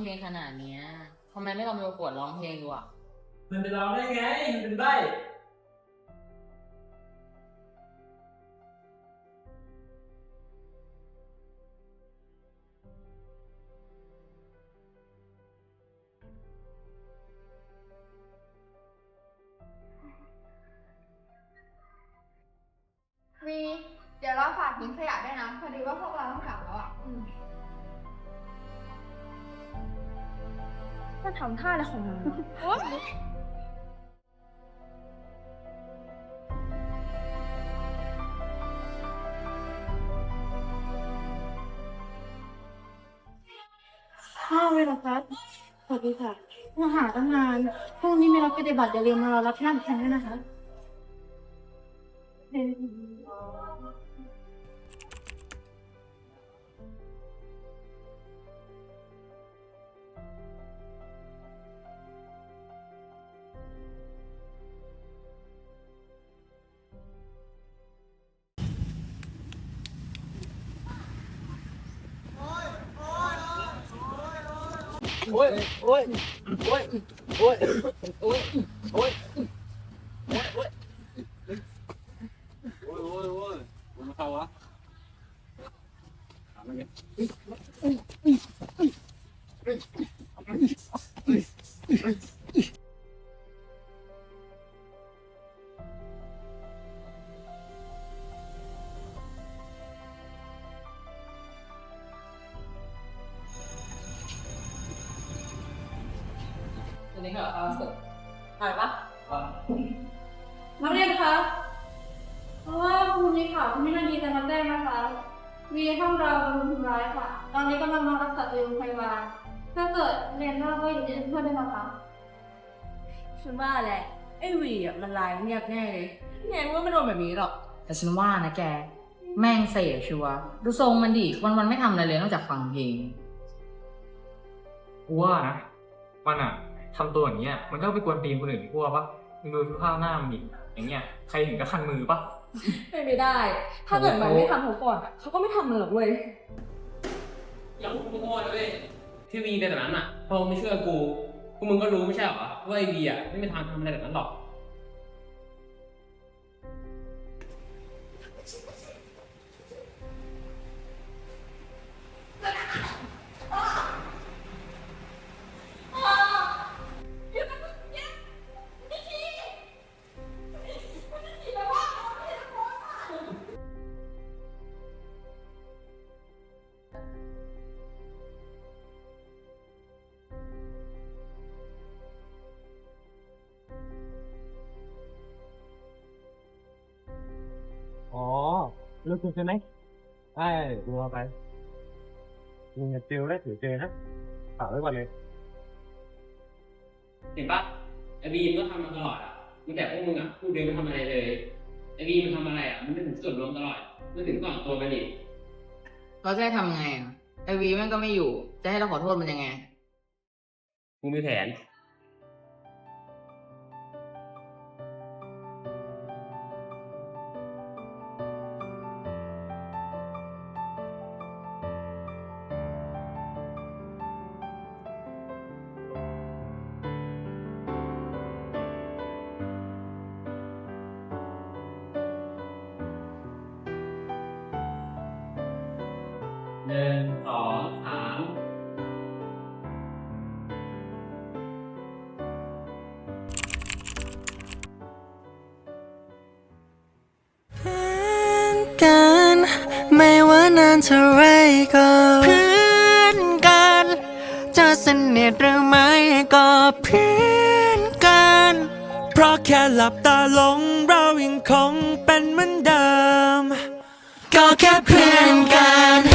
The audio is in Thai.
เพลงขนาดเนี้ยทำไมไม่ลองไปประกวดร้องเพลงดูอะ มันเป็นเราได้ไง มันเป็นใบวี เดี๋ยวเราฝากทิ้งขยะด้วยนะ พอดีว่าพวกเราต้องกลับแล้วอะ มันทำท่าอะไรของมันวะข้าวเลยเหรอคะสวัสดีค่ะมาหาตั้งนานพรุ่งนี้มีรับปฏิบัติอย่าลืมมารอรับที่นั่นแทนด้วยนะคะ โอ้ยโอ้ยโอ้ยโอ้ยโอ้ยโอ้ย อันนี้ก็เอาสุดถ่ายปะนักเรียนคะเพราะว่าคุณมีข่าวที่ไม่น่าดีแต่รับแรกนะคะมีห้องเราโดนทำร้ายค่ะ ตอนนี้กำลังนอนรักษาตัวอยู่โรงพยาบาลถ้าเกิดเรียนนอกก็อยู่ที่เพื่อนได้ไหมคะฉันว่าแหละไอ้วีอะมันลายเงียบแน่เลยแง่ว่าไม่โดนแบบนี้หรอก แต่ฉันว่านะแก แม่งเสียชัวร์ดูทรงมันดิวันๆไม่ทำอะไรเลยนอกจากฟังเพลงกูว่านะมันอะ ทำตัวอย่างเงี้ย มันก็ไปกวนตีนคนอื่นกูว่าปะมึงดูสภาพหน้ามันดิอย่างเงี้ย ใครเห็นก็คันมือปะไม่ไปได้ ถ้าเกิดมันไม่ทำเขาก่อนอะเขาก็ไม่ทำมันหรอกเว้ยอย่าพูดโง่นะเว้ยที่วีเป็นแบบนั้นอะพอมึงไม่เชื่อกูพวกมึงก็รู้ไม่ใช่เหรอว่าไอ้วีอะไม่มีทางทำอะไรแบบนั้นหรอก เลิกใช่ไหมใช่ดูเอาไปมึงจะเจอได้ถือเจอนะฝากไว้ก่อนเลย เห็นปะไอ้บีมก็ทำมาตลอดอะมีแต่พวกมึงอะพูดเดียวไม่ทำอะไรเลยไอ้บีมมันทำอะไรอะมันไม่ถึงส่วนรวมตลอดไม่ถึงก่อนตัวมันอีกเราจะให้ทำไงอะไอวีแม่งก็ไม่อยู่ จะให้เราขอโทษมันยังไง กูมีแผนานานเท่าไรก็เพื่อนกัน จะสนิทหรือไม่ก็เพื่อนกัน เพราะแค่หลับตาลงเรายังคงเป็นเหมือนเดิม ก็แค่เพื่อนกัน